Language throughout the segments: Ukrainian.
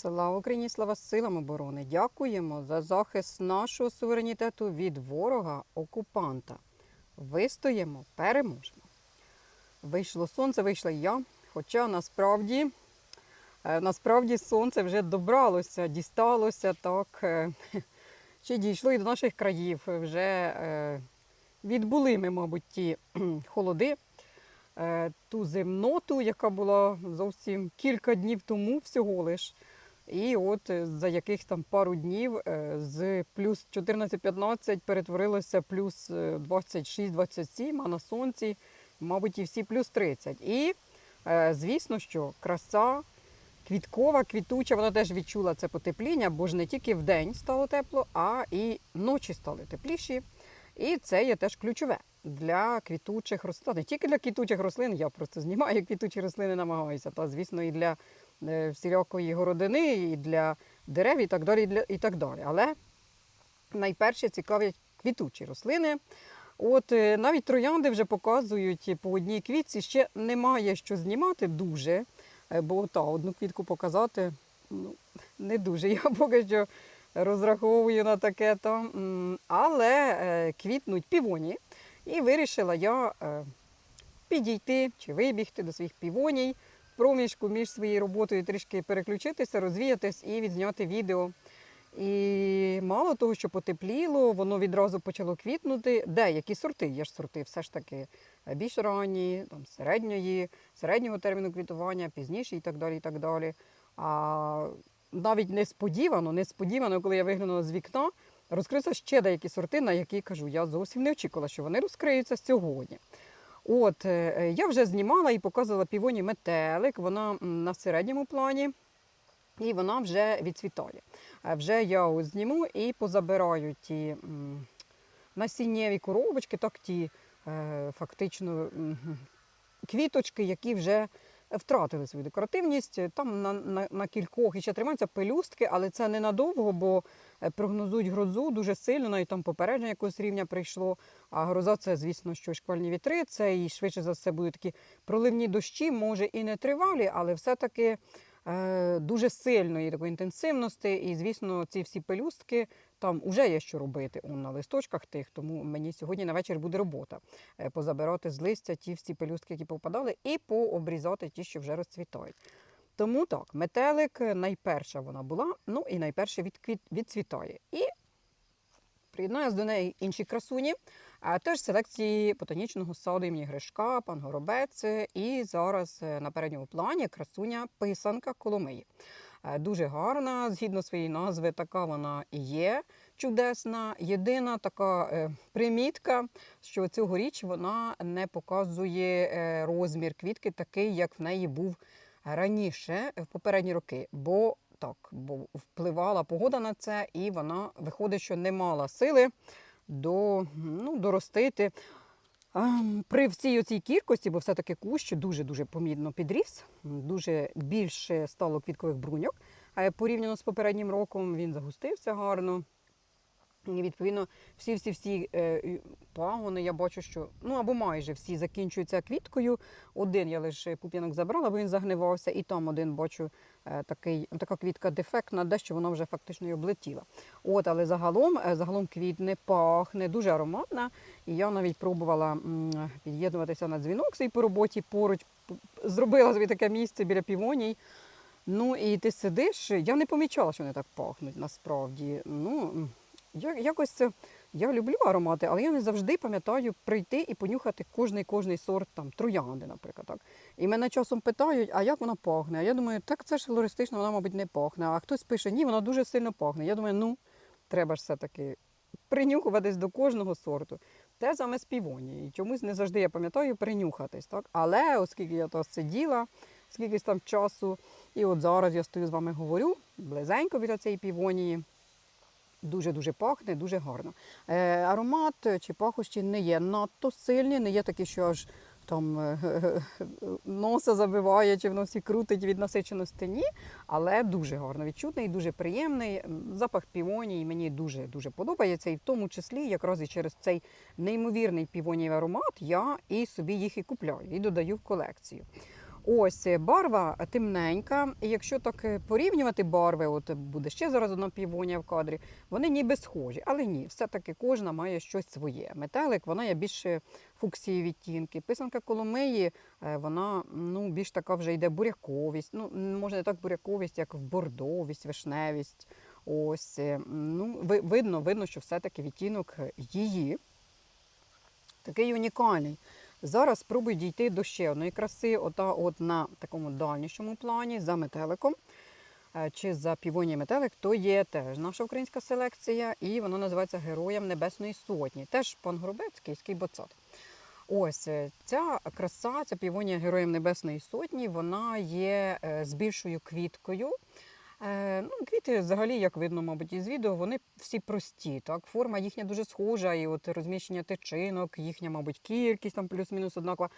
Слава Україні, слава силам оборони! Дякуємо за захист нашого суверенітету від ворога окупанта. Вистоїмо, переможемо. Вийшло сонце, вийшла я. Хоча насправді, е, насправді сонце вже добралося, дісталося так. е, Чи дійшло і до наших країв. Вже е, відбули ми, мабуть, ті холоди, ту земноту, яка була зовсім кілька днів тому всього лиш. І от е, за яких там пару днів е, з плюс 14-15 перетворилося плюс е, 26-27, а на сонці, мабуть, і всі плюс 30. І е, звісно, що краса квіткова, квітуча, вона теж відчула це потепління, бо ж не тільки в день стало тепло, а і ночі стали тепліші. І це є теж ключове для квітучих рослин. Не тільки для квітучих рослин, я просто знімаю квітучі рослини, намагаюся, та звісно, і для е, всілякої городини, і для дерев, і так далі. І, для, і так далі. Але найперше цікавлять квітучі рослини. От е, навіть троянди вже показують по одній квітці. Ще немає що знімати дуже, е, бо та одну квітку показати ну, не дуже. Я поки що розраховую на таке. М, Але е, квітнуть півоні. І вирішила я е, підійти чи вибігти до своїх півоній, проміжку між своєю роботою трішки переключитися, розвіятись і відзняти відео. І мало того, що потепліло, воно відразу почало квітнути. Деякі сорти, є ж сорти, все ж таки більш ранні, там, середньої, середнього терміну квітування, пізніші і так далі. і так далі. А навіть несподівано, несподівано, коли я виглянула з вікна, розкрився ще деякі сорти, на які кажу, я зовсім не очікувала, що вони розкриються сьогодні. От е, е, я вже знімала і показувала півоні метелик, вона на середньому плані, і вона вже відцвітає. Е, Вже я зніму і позабираю ті насіннєві коробочки, так ті фактично квіточки, які вже втратили свою декоративність. Там на, на, на кількох і ще тримаються пелюстки, але це ненадовго, бо е, прогнозують грозу дуже сильно, навіть там попередження якогось рівня прийшло. А гроза це, звісно, що шквальні вітри, це і швидше за все будуть такі проливні дощі, може і не тривалі, але все-таки е, дуже сильної такої інтенсивності. І, звісно, ці всі пелюстки там вже є що робити на листочках тих, тому мені сьогодні на вечір буде робота е, позабирати з листя ті всі пелюстки, які попадали, і пообрізати ті, що вже розцвітають. Тому так, метелик е, найперша вона була, ну і найперше відквіт, відцвітає. І приєднаю до неї інші красуні, а теж селекції ботанічного саду імені Гришка, пан Горобець. І зараз е, на передньому плані красуня писанка Коломиї. Дуже гарна, згідно своєї назви, така вона і є чудесна. Єдина така е, примітка, що цьогоріч вона не показує е, розмір квітки такий, як в неї був раніше в попередні роки. Бо так, бо впливала погода на це, і вона виходить, що не мала сили до, ну, доростити. Ем, При всій оцій кількості, бо все-таки кущ дуже-дуже помітно підріс, дуже більше стало квіткових бруньок. Порівняно з попереднім роком він загустився гарно. Відповідно, всі-всі-всі е, пагони я бачу, що ну або майже всі закінчуються квіткою. Один я лише пуп'янок забрала, бо він загнивався, і там один бачу е, такий, така квітка дефектна, дещо вона вже фактично й облетіла. От, але загалом, е, загалом квітне, пахне, дуже ароматна. І я навіть пробувала під'єднуватися на дзвінок свій по роботі поруч, зробила собі таке місце біля півоній. Ну і ти сидиш, я не помічала, що вони так пахнуть насправді. Ну, я, якось це, я люблю аромати, але я не завжди пам'ятаю прийти і понюхати кожний кожний сорт там, троянди, наприклад. Так. І мене часом питають, а як вона пахне? А я думаю, так це ж флористично, вона, мабуть, не пахне. А хтось пише, ні, вона дуже сильно пахне. Я думаю, ну, треба ж все-таки принюхуватись до кожного сорту. Те саме з півонії. Чомусь не завжди я пам'ятаю принюхатись. Так? Але оскільки я то сиділа, скільки там часу, і от зараз я стою з вами говорю, близенько біля цієї півонії. Дуже-дуже пахне, дуже гарно. Е, аромат чи пахощі не є надто сильні, не є такі, що аж там е, носа забиває чи в носі крутить від насиченості. Ні, але дуже гарно відчутний, дуже приємний. Запах півонії мені дуже дуже подобається. І в тому числі, якраз і через цей неймовірний півонієвий аромат, я і собі їх і купляю, і додаю в колекцію. Ось е, барва темненька. І якщо так е, порівнювати барви, от буде ще зараз одна півонія в кадрі, вони ніби схожі, але ні, все-таки кожна має щось своє. Метелик, вона є більше фуксії відтінки. Писанка Коломиї, е, вона ну, більш така вже йде буряковість. Ну, може не так буряковість, як в бордовість, вишневість. Ось, ну, видно, видно, що все-таки відтінок її такий унікальний. Зараз спробую дійти до ще одної краси, ота от на такому дальнішому плані, за метеликом. е, Чи за півоній метелик, то є теж наша українська селекція, і вона називається Героям Небесної Сотні. Теж пан Горобець, київський боцат. Ось е, ця краса, ця півонія Героям Небесної Сотні, вона є е, з більшою квіткою. Е, Ну, квіти, взагалі, як видно, мабуть, із відео, вони всі прості. Так? Форма їхня дуже схожа, і от розміщення тичинок, їхня, мабуть, кількість там плюс-мінус однакова.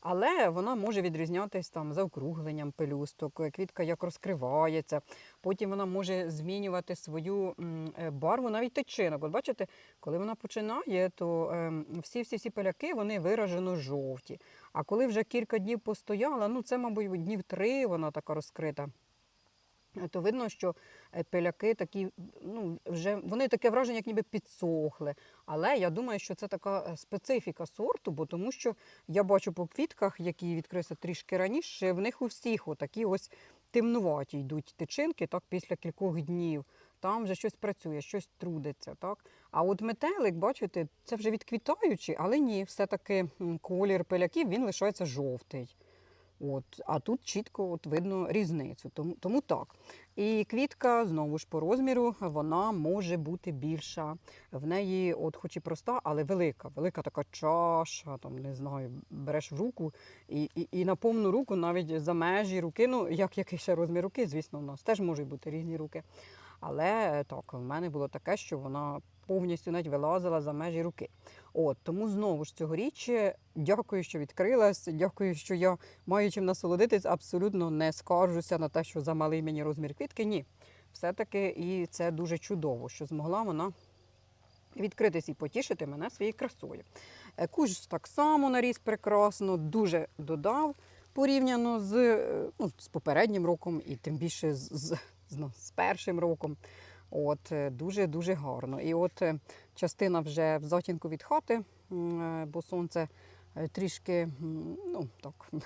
Але вона може відрізнятись там заокругленням пелюсток, квітка як розкривається. Потім вона може змінювати свою е, барву, навіть тичинок. От бачите, коли вона починає, то ем, всі всі всі поляки вони виражено жовті. А коли вже кілька днів постояла, ну це, мабуть, днів три вона така розкрита. То видно, що е, пиляки такі, ну вже вони таке враження, як ніби підсохли. Але я думаю, що це така е, специфіка сорту, бо тому що я бачу по квітках, які відкрилися трішки раніше, в них у всіх отакі ось темнуваті йдуть тичинки так після кількох днів. Там вже щось працює, щось трудиться. Так? А от метелик, бачите, це вже відквітаючий, але ні, все-таки колір пиляків він лишається жовтий. От, а тут чітко от видно різницю. Тому, тому так. І квітка, знову ж по розміру, вона може бути більша. В неї, от хоч і проста, але велика. Велика така чаша, там не знаю, береш в руку і, і, і на повну руку, навіть за межі руки. Ну, як який ще розмір руки, звісно, у нас теж можуть бути різні руки. Але так, в мене було таке, що вона повністю навіть вилазила за межі руки. От тому знову ж цьогоріч е, дякую, що відкрилась. Дякую, що я маю чим насолодитись. Абсолютно не скаржуся на те, що замалий мені розмір квітки. Ні, все-таки і це дуже чудово, що змогла вона відкритись і потішити мене своєю красою. Е, Кущ так само наріс прекрасно, дуже додав порівняно з, е, ну, з попереднім роком і тим більше з, з, з, ну, з першим роком. От е, дуже дуже гарно. І от е, частина вже в затінку від хати, е, бо сонце е, трішки ну так.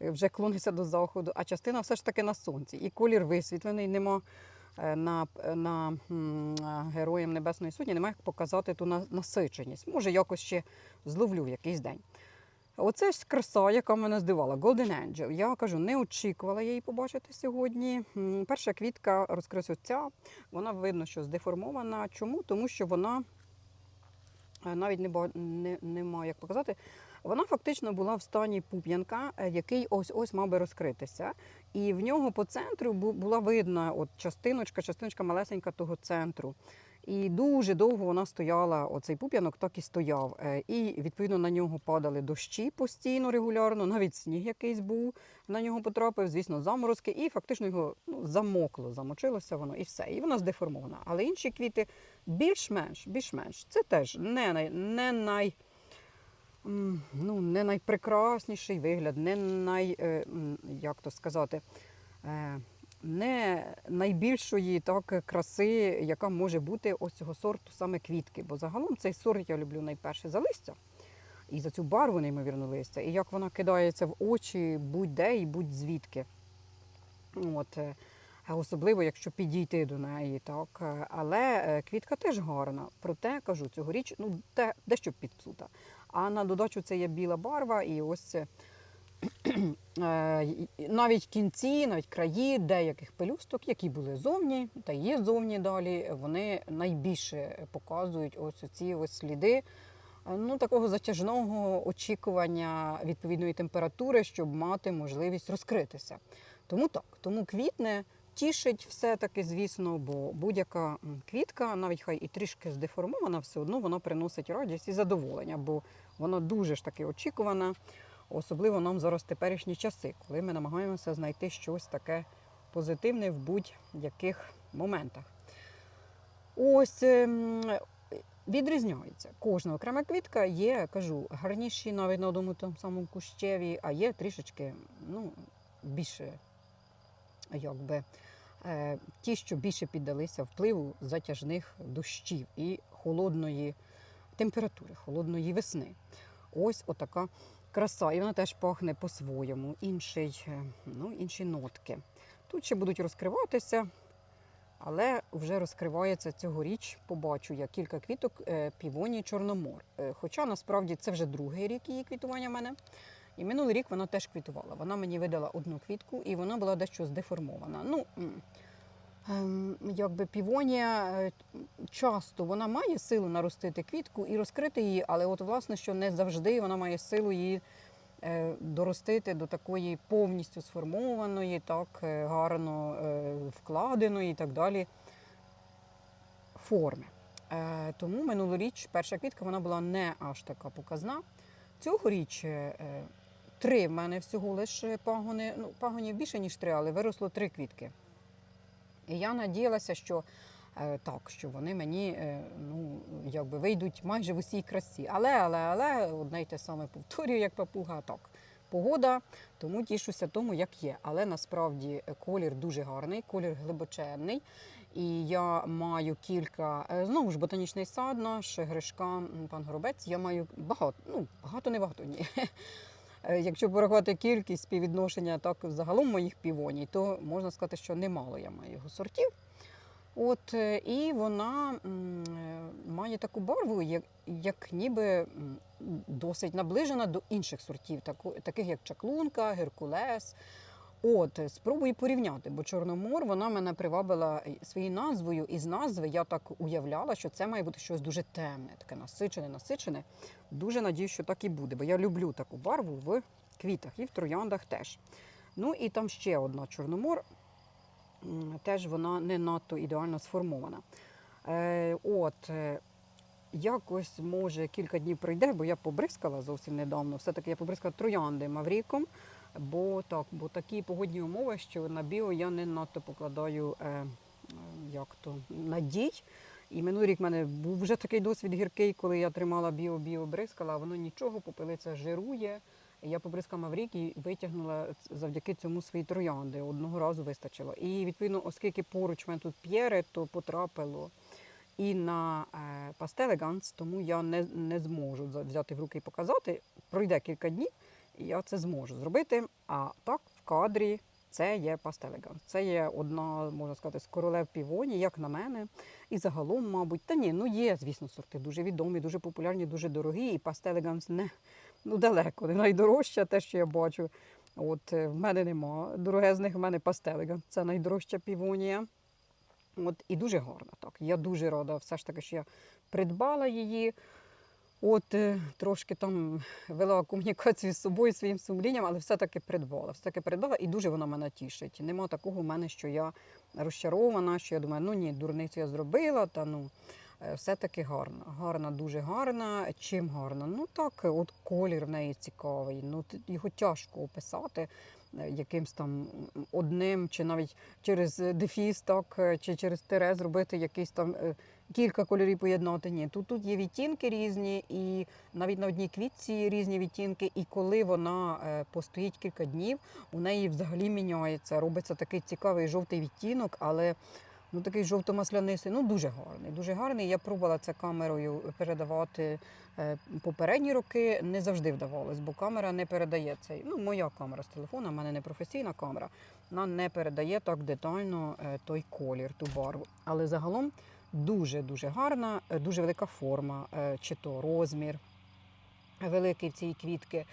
Вже клониться до заходу, а частина все ж таки на сонці. І колір висвітлений, нема на, на героям Небесної Сотні, немає як показати ту на- насиченість. Може, якось ще зловлю в якийсь день. Оце ж краса, яка мене здивувала, Golden Angel. Я кажу, не очікувала її побачити сьогодні. Перша квітка розкрилась оця. Вона видно, що здеформована. Чому? Тому що вона е, навіть не, не, нема як показати. Вона фактично була в стані пуп'янка, е, який ось ось мав би розкритися. І в нього по центру була видна от частиночка, частиночка малесенька того центру. І дуже довго вона стояла, оцей пуп'янок так і стояв. Е, І відповідно на нього падали дощі постійно, регулярно, навіть сніг якийсь був на нього потрапив, звісно, заморозки, і фактично його ну, замокло, замочилося воно і все. І вона здеформована. Але інші квіти більш-менш, більш-менш. Це теж не най, не най, ну, не найпрекрасніший вигляд, не най, е, як то сказати, е, не найбільшої так, краси, яка може бути ось цього сорту саме квітки. Бо загалом цей сорт я люблю найперше за листя. І за цю барву, неймовірно, листя, і як вона кидається в очі будь-де і будь-звідки. От, е, особливо, якщо підійти до неї, так. Але е, квітка теж гарна. Проте кажу, цьогоріч ну, дещо підсута. А на додачу це є біла барва, і ось е, навіть кінці, навіть краї деяких пелюсток, які були зовні та є зовні далі, вони найбільше показують ось ці ось сліди. е, Ну, такого затяжного очікування відповідної температури, щоб мати можливість розкритися. Тому так, тому квітне тішить все-таки, звісно, бо будь-яка квітка, навіть хай і трішки здеформована, все одно вона приносить радість і задоволення, бо вона дуже ж таки очікувана, особливо нам зараз теперішні часи, коли ми намагаємося знайти щось таке позитивне в будь-яких моментах. Ось ем, відрізняється. Кожна окрема квітка є, кажу, гарніші навіть на одному тому самому кущеві, а є трішечки ну, більше, якби, е, ті, що більше піддалися впливу затяжних дощів і холодної температури, холодної весни. Ось отака краса. І вона теж пахне по-своєму, інший, е, ну, інші нотки. Тут ще будуть розкриватися, але вже розкривається цьогоріч. Побачу я кілька квіток е, півонії Чорномор. Е, Хоча насправді це вже другий рік її квітування в мене. І минулий рік вона теж квітувала. Вона мені видала одну квітку, і вона була дещо здеформована. Ну, якби півонія е, часто вона має силу наростити квітку і розкрити її, але от власне, що не завжди вона має силу її е, доростити до такої повністю сформованої, так е, гарно вкладеної і так далі форми. Тому минулоріч перша квітка вона була не аж така показна. Цьогоріч три в мене всього лише пагони. Ну, пагонів більше, ніж три, але виросло три квітки. І я надіялася, що е, так, що вони мені е, ну, якби вийдуть майже в усій красі. Але, але, але одне й те саме повторюю, як папуга, так. Погода, тому тішуся тому, як є. Але насправді е, колір дуже гарний, колір глибоченний. І я маю кілька, знову ж ботанічний сад наш, Гришка, пан Горобець. Я маю багато, ну багато, не багато, ні. Е, Якщо порахувати кількість співвідношення так загалом моїх півоній, то можна сказати, що немало я маю його сортів. От, е, і вона е, має таку барву, як, як ніби досить наближена до інших сортів, таких як чаклунка, геркулес. От, спробую порівняти, бо Чорномор вона мене привабила своєю назвою, і з назви я так уявляла, що це має бути щось дуже темне, таке насичене, насичене. Дуже надію, що так і буде, бо я люблю таку барву в квітах і в трояндах теж. Ну і там ще одна Чорномор, теж вона не надто ідеально сформована. Е, от, е, якось, може, кілька днів пройде, бо я побризкала зовсім недавно. Все-таки я побризкала троянди мавріком, бо так, бо такі погодні умови, що на біо я не надто покладаю е, е, як то, надій. І минулий рік в мене був вже такий досвід гіркий, коли я тримала біо-біо бризкала, а воно нічого, попелиця жирує. Я побризкала Маврік і витягнула завдяки цьому свої троянди. Одного разу вистачило. І відповідно, оскільки поруч в мене тут п'єри, то потрапило і на е, пастелеганс, тому я не, не зможу взяти в руки і показати. Пройде кілька днів, я це зможу зробити. А так в кадрі це є пастелеганс. Це є одна, можна сказати, з королев півоні, як на мене. І загалом, мабуть, та ні, ну є, звісно, сорти дуже відомі, дуже популярні, дуже дорогі. І пастелеганс не ну, далеко, не найдорожча, те, що я бачу. От е, в мене нема дорогезних, в мене пастелеганс. Це найдорожча півонія. От, і дуже гарна. Так. Я дуже рада, все ж таки, що я придбала її. От е, трошки там вела комунікацію з собою, своїм сумлінням, але все-таки придбала. Все-таки придбала і дуже вона мене тішить. Нема такого в мене, що я розчарована, що я думаю, ну ні, дурницю я зробила, та ну е, все-таки гарна. Гарна, дуже гарна. Чим гарна? Ну так, от колір в неї цікавий. Ну, його тяжко описати е, якимсь там одним, чи навіть через дефіс, так, чи через тире зробити якийсь там кілька кольорів поєднати. Ні, тут, тут є відтінки різні, і навіть на одній квітці різні відтінки. І коли вона е, постоїть кілька днів, у неї взагалі міняється. Робиться такий цікавий жовтий відтінок, але ну такий жовто-маслянистий, ну дуже гарний. Дуже гарний. Я пробувала це камерою передавати е, попередні роки. Не завжди вдавалось, бо камера не передає цей. Ну, моя камера з телефона, в мене не професійна камера. Вона не передає так детально е, той колір, ту барву. Але загалом дуже дуже гарна, е, дуже велика форма, е, чи то розмір великий в цій квітки.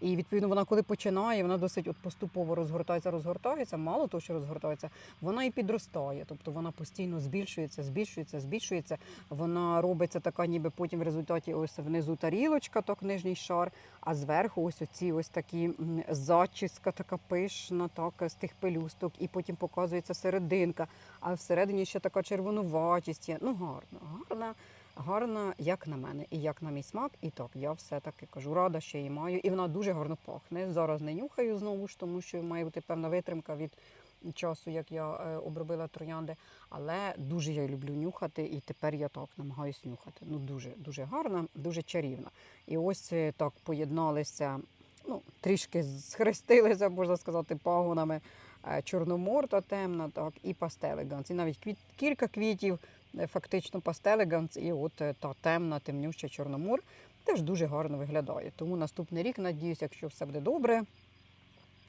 І відповідно вона, коли починає, вона досить от поступово розгортається, розгортається. Мало того, що розгортається, вона і підростає. Тобто вона постійно збільшується, збільшується, збільшується. Вона робиться така, ніби потім в результаті ось внизу тарілочка, так нижній шар, а зверху ось оці ось такі зачіска, така пишна, так з тих пелюсток, і потім показується серединка. А всередині ще така червонуватість є. Ну гарна, гарна. Гарна, як на мене, і як на мій смак. І так, я все-таки кажу, рада, що її маю. І вона дуже гарно пахне. Зараз не нюхаю знову ж, тому що має бути певна витримка від часу, як я е, обробила троянди, але дуже я люблю нюхати, і тепер я так намагаюсь нюхати. Ну дуже дуже гарна, дуже чарівна. І ось е, так поєдналися, ну трішки схрестилися, можна сказати, пагонами е, чорноморта темна, так і пастелеганс. І навіть квіт, кілька квітів, фактично пастелеганс, і от е, та темна, темнюща чорномор теж дуже гарно виглядає. Тому наступний рік, надіюся, якщо все буде добре.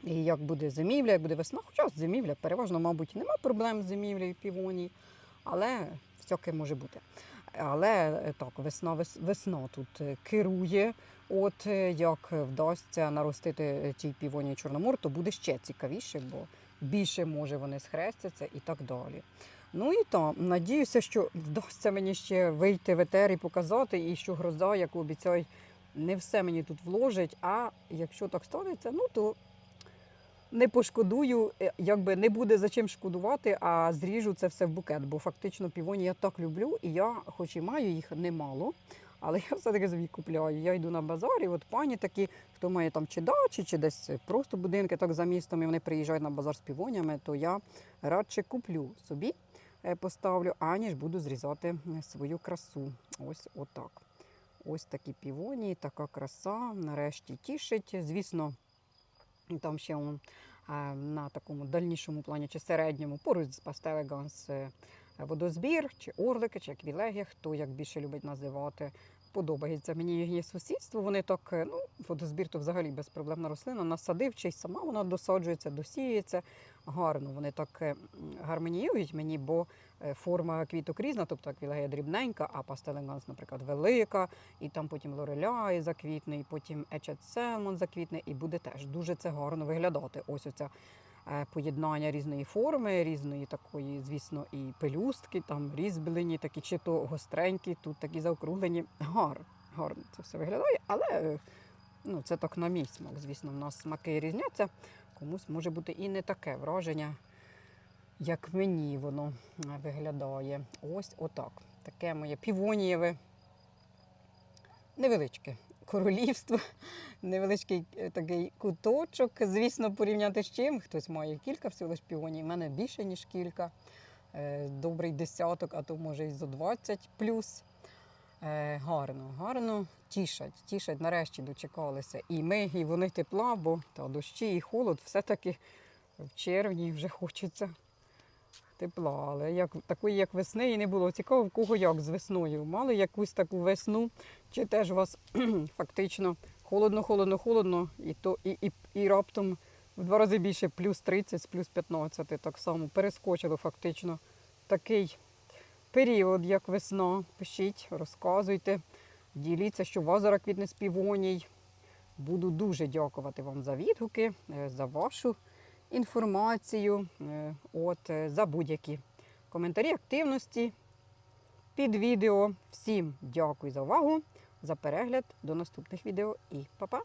І як буде зимівля, як буде весна, хоча зимівля, переважно, мабуть, нема проблем з зимівлею півоній, але всяке може бути. Але е, так, весна весна тут е, керує. От як вдасться наростити тій півоній чорномор, то буде ще цікавіше, бо більше може вони схрестяться і так далі. Ну і там, надіюся, що вдасться мені ще вийти в етер і показати, і що гроза, яку обіцяй, не все мені тут вложить. А якщо так станеться, ну то не пошкодую, е, якби не буде за чим шкодувати, а зріжу це все в букет. Бо фактично півоні я так люблю, і я, хоч і маю їх немало, але я все-таки собі купляю. Я йду на базар, і от пані такі, хто має там чи дачі, чи десь просто будинки так за містом, і вони приїжджають на базар з півонями, то я радше куплю собі, поставлю, аніж буду зрізати е, свою красу. Ось отак. Ось такі півоні, така краса. Нарешті тішить. Звісно, там ще он, е, на такому дальнішому плані чи середньому, поруч з пастелеганс е, водозбір, чи орлики, чи квілегія, хто як більше любить називати. Подобається мені їхнє сусідство. Вони так, е, ну, водозбір то взагалі безпроблемна рослина. Насадив, чи й сама вона досаджується, досіюється. Гарно вони так е, гармоніюють мені, бо е, форма квіток різна, тобто аквілегія дрібненька, а пастеленганс, наприклад, велика, і там потім лореляй заквітне, і потім ечет заквітне, і буде теж дуже це гарно виглядати. Ось оця поєднання різної форми, різної такої, звісно, і пелюстки, там різьблені, такі чи то гостренькі, тут такі заокруглені. Гарно, гарно це все виглядає, але е, ну, це так на мій смак. Звісно, в нас смаки різняться. Комусь може бути і не таке враження, як мені воно е, виглядає. Ось отак. Таке моє півонієве невеличке королівство, невеличкий е, такий куточок. Звісно, порівняти з чим. Хтось має кілька всього лиш півоній, в мене більше, ніж кілька. Е, Добрий десяток, а то може і за 20 плюс. Е, Гарно, гарно тішать, тішать, нарешті дочекалися. І ми, і вони тепла, бо та дощі і холод все-таки в червні вже хочеться тепла. Але як, такої, як весни, і не було. Цікаво, в кого як з весною. Мали якусь таку весну, чи теж у вас фактично холодно, холодно, холодно, і, то, і, і, і раптом в два рази більше, плюс 30, плюс 15, так само перескочило фактично такий період, як весна. Пишіть, розказуйте, діліться, що у вас зараз квітне з півоній. Буду дуже дякувати вам за відгуки, е, за вашу інформацію, е, от, е, за будь-які коментарі, активності під відео. Всім дякую за увагу, за перегляд. До наступних відео і па-па!